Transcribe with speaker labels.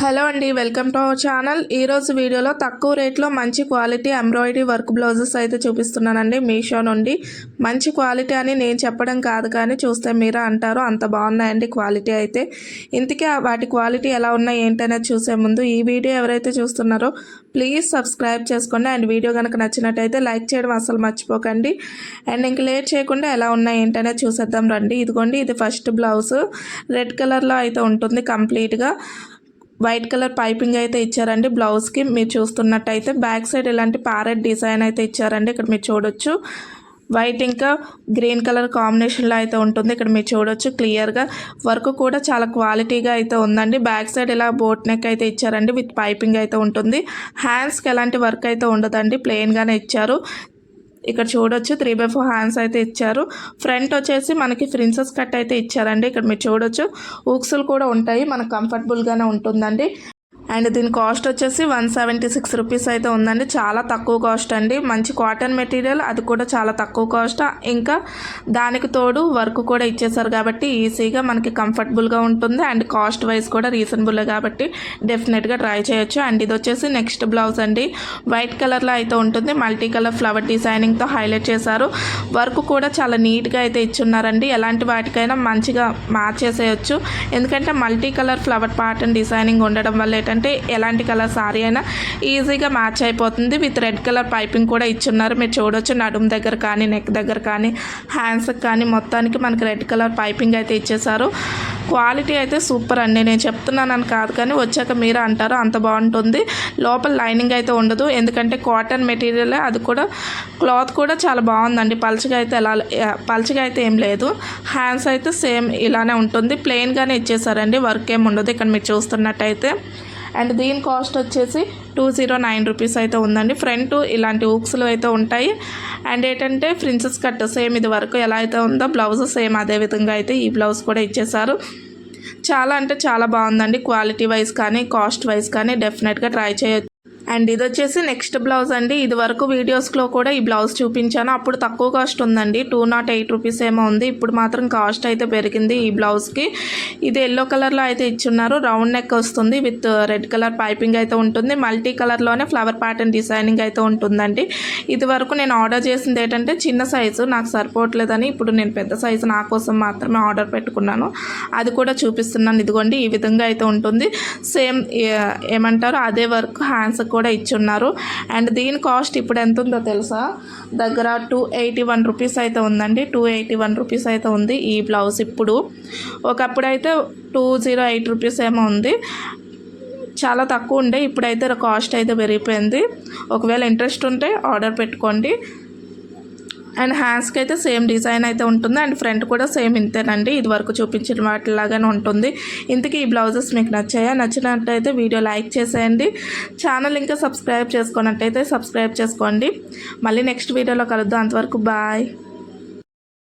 Speaker 1: Hello అండి welcome to our channel. ఈరోజు వీడియోలో తక్కువ రేట్లో మంచి క్వాలిటీ ఎంబ్రాయిడరీ వర్క్ బ్లౌజెస్ అయితే చూపిస్తున్నానండి మీషో నుండి. మంచి క్వాలిటీ అని నేను చెప్పడం కాదు కానీ చూస్తే మీరే అంటారు అంత బాగున్నాయండి క్వాలిటీ అయితే. ఇంతకీ వాటి క్వాలిటీ ఎలా ఉన్నాయి ఏంటనేది చూసే ముందు ఈ వీడియో ఎవరైతే చూస్తున్నారో ప్లీజ్ సబ్స్క్రైబ్ చేసుకోండి. అండ్ వీడియో కనుక నచ్చినట్టయితే లైక్ చేయడం అసలు మర్చిపోకండి. అండ్ ఇంక లేట్ చేయకుండా ఎలా ఉన్నాయి ఏంటనేది చూసేద్దాం రండి. ఇదిగోండి ఇది ఫస్ట్ బ్లౌజ్. రెడ్ కలర్లో అయితే ఉంటుంది కంప్లీట్గా. వైట్ కలర్ పైపింగ్ అయితే ఇచ్చారండి. బ్లౌజ్కి మీరు చూస్తున్నట్టయితే బ్యాక్ సైడ్ ఇలాంటి ప్యారెట్ డిజైన్ అయితే ఇచ్చారండి. ఇక్కడ మీరు చూడొచ్చు. వైట్ ఇంకా గ్రీన్ కలర్ కాంబినేషన్లో అయితే ఉంటుంది. ఇక్కడ మీరు చూడొచ్చు క్లియర్గా వర్క్ కూడా చాలా క్వాలిటీగా అయితే ఉందండి. బ్యాక్ సైడ్ ఇలా బోట్ నెక్ అయితే ఇచ్చారండి. విత్ పైపింగ్ అయితే ఉంటుంది. హ్యాండ్స్కి ఎలాంటి వర్క్ అయితే ఉండదండి. ప్లెయిన్గానే ఇచ్చారు. ఇక్కడ చూడొచ్చు త్రీ బై ఫోర్ హ్యాండ్స్ అయితే ఇచ్చారు. ఫ్రంట్ వచ్చేసి మనకి ప్రిన్సెస్ కట్ అయితే ఇచ్చారండి. ఇక్కడ మీరు చూడొచ్చు. ఊక్సులు కూడా ఉంటాయి. మనకు కంఫర్టబుల్గానే ఉంటుందండి. అండ్ దీని కాస్ట్ వచ్చేసి వన్ సెవెంటీ సిక్స్ రూపీస్ అయితే ఉందండి. చాలా తక్కువ కాస్ట్ అండి. మంచి కాటన్ మెటీరియల్ అది కూడా చాలా తక్కువ కాస్ట్. ఇంకా దానికి తోడు వర్క్ కూడా ఇచ్చేసారు కాబట్టి ఈజీగా మనకి కంఫర్టబుల్గా ఉంటుంది. అండ్ కాస్ట్ వైజ్ కూడా రీజనబుల్ కాబట్టి డెఫినెట్గా ట్రై చేయొచ్చు. అండ్ ఇది వచ్చేసి నెక్స్ట్ బ్లౌజ్ అండి. వైట్ కలర్లో అయితే ఉంటుంది. మల్టీ కలర్ ఫ్లవర్ డిజైనింగ్తో హైలైట్ చేశారు. వర్క్ కూడా చాలా నీట్గా అయితే ఇచ్చున్నారండి. ఎలాంటి వాటికైనా మంచిగా మార్చేసేయచ్చు ఎందుకంటే multi colour flower pattern designing ఉండడం వల్ల ఏంటంటే ఎలాంటి కలర్ సారీ అయినా ఈజీగా మ్యాచ్ అయిపోతుంది. విత్ రెడ్ కలర్ పైపింగ్ కూడా ఇచ్చున్నారు. మీరు చూడొచ్చు నడుము దగ్గర కానీ నెక్ దగ్గర కానీ హ్యాండ్స్కి కానీ మొత్తానికి మనకి రెడ్ కలర్ పైపింగ్ అయితే ఇచ్చేసారు క్వాలిటీ అయితే సూపర్ అండి. నేను చెప్తున్నానని కాదు కానీ వచ్చాక మీరు అంటారు అంత బాగుంటుంది. లోపల లైనింగ్ అయితే ఉండదు. ఎందుకంటే కాటన్ మెటీరియల్ అది కూడా క్లాత్ కూడా చాలా బాగుందండి. పలుచగా అయితే ఎలా పలుచగా అయితే ఏం లేదు. హ్యాండ్స్ అయితే సేమ్ ఇలానే ఉంటుంది. ప్లెయిన్గానే ఇచ్చేసారండి వర్క్ ఏం ఉండదు. ఇక్కడ మీరు చూస్తున్నట్టయితే. అండ్ దీని కాస్ట్ వచ్చేసి టూ జీరో నైన్ రూపీస్ అయితే ఉందండి. ఫ్రంట్ ఇలాంటి ఊక్స్లు అయితే ఉంటాయి. అండ్ ఏంటంటే ఫ్రిన్సెస్ కట్ సేమ్ ఇది వరకు ఎలా అయితే ఉందో బ్లౌజ్ సేమ్ అదే విధంగా అయితే ఈ బ్లౌజ్ కూడా ఇచ్చేసారు చాలా అంటే చాలా బాగుందండి క్వాలిటీ వైజ్ కానీ కాస్ట్ వైజ్ కానీ డెఫినెట్గా ట్రై చేయొచ్చు. అండ్ ఇది వచ్చేసి నెక్స్ట్ బ్లౌజ్ అండి. ఇది వరకు వీడియోస్లో కూడా ఈ బ్లౌజ్ చూపించాను. అప్పుడు తక్కువ కాస్ట్ ఉందండి. టూ నాట్ ఎయిట్ రూపీస్ ఏమో ఉంది. ఇప్పుడు మాత్రం కాస్ట్ అయితే పెరిగింది ఈ బ్లౌజ్కి ఇది ఎల్లో కలర్లో అయితే ఇచ్చున్నారు. రౌండ్ నెక్ వస్తుంది. విత్ రెడ్ కలర్ పైపింగ్ అయితే ఉంటుంది. మల్టీ కలర్లోనే ఫ్లవర్ ప్యాటర్న్ డిజైనింగ్ అయితే ఉంటుందండి. ఇది వరకు నేను ఆర్డర్ చేసింది ఏంటంటే చిన్న సైజు. నాకు సరిపోవట్లేదని ఇప్పుడు నేను పెద్ద సైజు నా కోసం మాత్రమే ఆర్డర్ పెట్టుకున్నాను. అది కూడా చూపిస్తున్నాను. ఇదిగోండి ఈ విధంగా అయితే ఉంటుంది. సేమ్ ఏమంటారు? అదే వర్క్ హ్యాండ్స్ కూడా ఇచ్చున్నారు. అండ్ దీని కాస్ట్ ఇప్పుడు ఎంత ఉందో తెలుసా? దగ్గర టూ ఎయిటీ వన్ రూపీస్ అయితే ఉందండి. టూ ఎయిటీ వన్ రూపీస్ అయితే ఉంది ఈ బ్లౌజ్ ఇప్పుడు. ఒకప్పుడు అయితే టూ జీరో ఎయిట్ రూపీస్ ఏమో ఉంది. చాలా తక్కువ ఉండే. ఇప్పుడైతే కాస్ట్ అయితే పెరిగిపోయింది. ఒకవేళ ఇంట్రెస్ట్ ఉంటే ఆర్డర్ పెట్టుకోండి. అండ్ హ్యాండ్స్కి అయితే సేమ్ డిజైన్ అయితే ఉంటుంది. అండ్ ఫ్రంట్ కూడా సేమ్ ఇంతేనండి. ఇది వరకు చూపించిన వాటిలాగానే ఉంటుంది. ఇంతకీ ఈ బ్లౌజెస్ మీకు నచ్చాయా? నచ్చినట్టయితే వీడియో లైక్ చేసేయండి. ఛానల్ ఇంకా సబ్స్క్రైబ్ చేసుకున్నట్టయితే సబ్స్క్రైబ్ చేసుకోండి. మళ్ళీ నెక్స్ట్ వీడియోలో కలుద్దాం. అంతవరకు బాయ్.